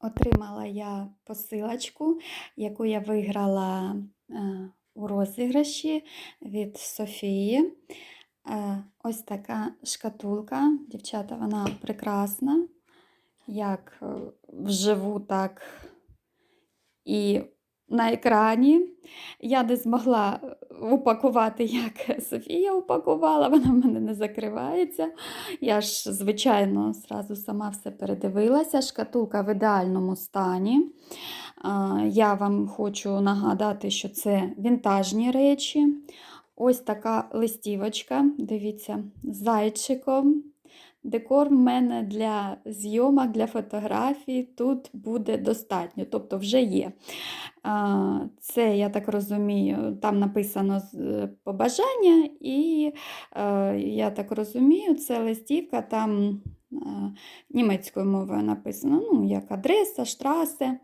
Отримала я посилочку, яку я виграла е, у розіграші від Софії. Е, Ось така шкатулка. Дівчата, вона прекрасна, як е, вживу, так і на екрані. Я не змогла упакувати, як Софія упакувала, вона в мене не закривається. Я ж, звичайно, зразу сама все передивилася. Шкатулка в ідеальному стані. Я вам хочу нагадати, що це вінтажні речі. Ось така листівочка, дивіться, з зайчиком. Декор в мене для зйомок, для фотографій тут буде достатньо, тобто вже є. Це, я так розумію, там написано побажання, і е, я так розумію, це листівка там е, німецькою мовою написано, ну, як адреса, штрасе.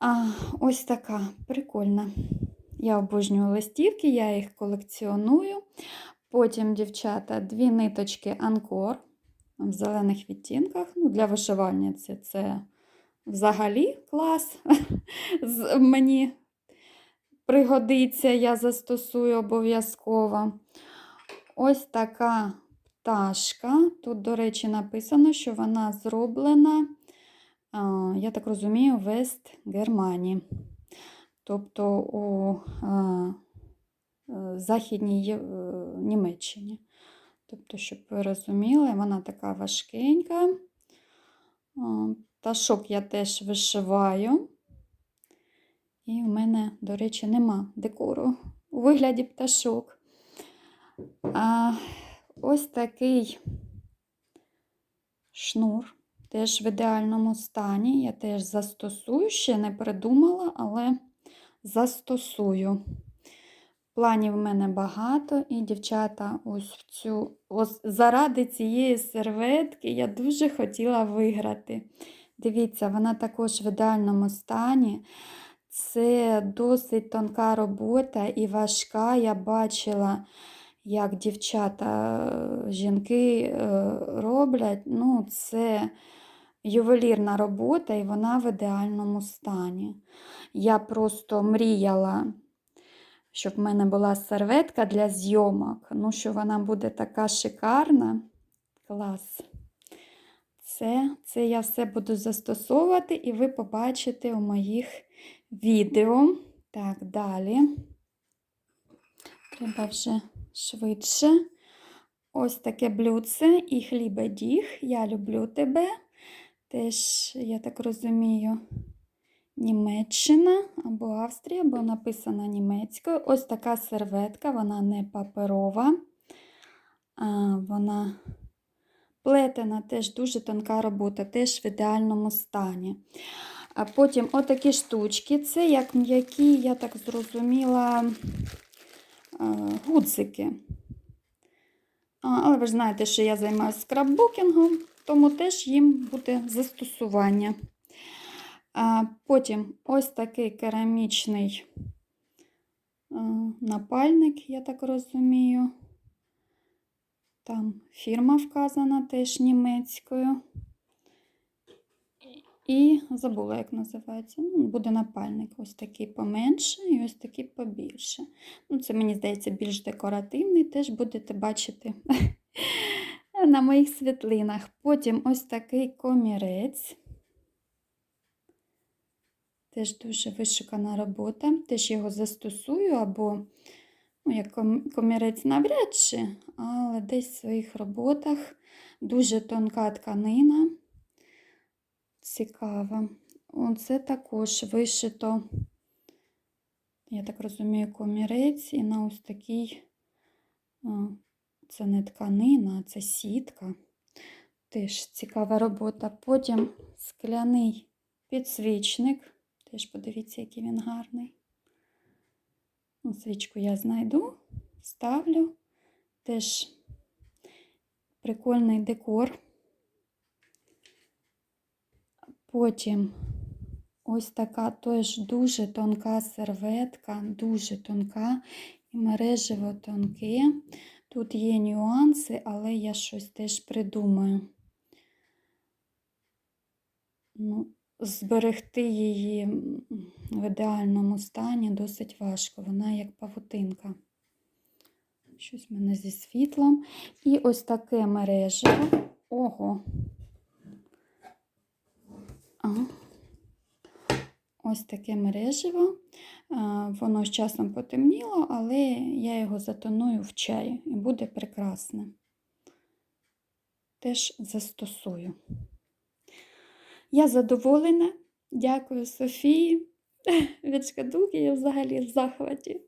А, Ось така прикольна. Я обожнюю листівки, я їх колекціоную. Потім, дівчата, дві ниточки Анкор в зелених відтінках. Ну, Для вишивальниці це взагалі клас. Мені пригодиться, я застосую обов'язково. Ось така пташка. Тут, до речі, написано, що вона зроблена, я так розумію, Вест Германії. Тобто у е, Західній е, Німеччині. Тобто, щоб ви розуміли, вона така важкенька. А, Пташок я теж вишиваю. І в мене, до речі, нема декору у вигляді пташок. А, ось такий шнур, теж в ідеальному стані. Я теж застосую, ще не придумала, але застосую. Планів в мене багато, і дівчата, ось в цю, ось заради цієї серветки я дуже хотіла виграти. Дивіться, вона також в ідеальному стані. Це досить тонка робота і важка. Я бачила, як дівчата, е, жінки е, роблять. Ну, це ювелірна робота, і вона в ідеальному стані. Я просто мріяла, щоб в мене була серветка для зйомок. Ну, що вона буде така шикарна. Клас. Це, це я все буду застосовувати, і ви побачите у моїх відео. Так, далі. Треба вже швидше. Ось таке блюдце і хлібедіг. Я люблю тебе. Теж, я так розумію, Німеччина або Австрія, або написана німецькою. Ось така серветка, вона не паперова, а вона плетена, теж дуже тонка робота, теж в ідеальному стані. А потім отакі штучки, це як м'які, я так зрозуміла, гудзики. Але ви ж знаєте, що я займаюся скраббукінгом, тому теж їм буде застосування. Потім ось такий керамічний е, напальник, я так розумію. Там фірма вказана теж німецькою. І забула, як називається. Ну, буде напальник. Ось такий поменше і ось такий побільше. Ну, Це, мені здається, більш декоративний, теж будете бачити на моїх світлинах. Потім ось такий комірець. Теж дуже вишукана робота. Теж його застосую, або, ну, як комірець навряд чи, але десь в своїх роботах дуже тонка тканина. Цікаво. Оце також вишито, я так розумію, комірець і на ось такий, це не тканина, це сітка. Теж цікава робота. Потім скляний підсвічник. Теж подивіться, який він гарний. Ну, Свічку я знайду, ставлю. Теж прикольний декор. Потім ось така теж дуже тонка серветка, дуже тонка і мережево тонке. Тут є нюанси, але я щось теж придумаю. Ну, зберегти її в ідеальному стані досить важко. Вона як павутинка. Щось в мене зі світлом. І ось таке мережево. Ого. Ага. Ось таке мережево. Воно з часом потемніло, але я його затоную в чай і буде прекрасне. Теж застосую. Я задоволена. Дякую Софії. Від шкатулки я взагалі в захваті.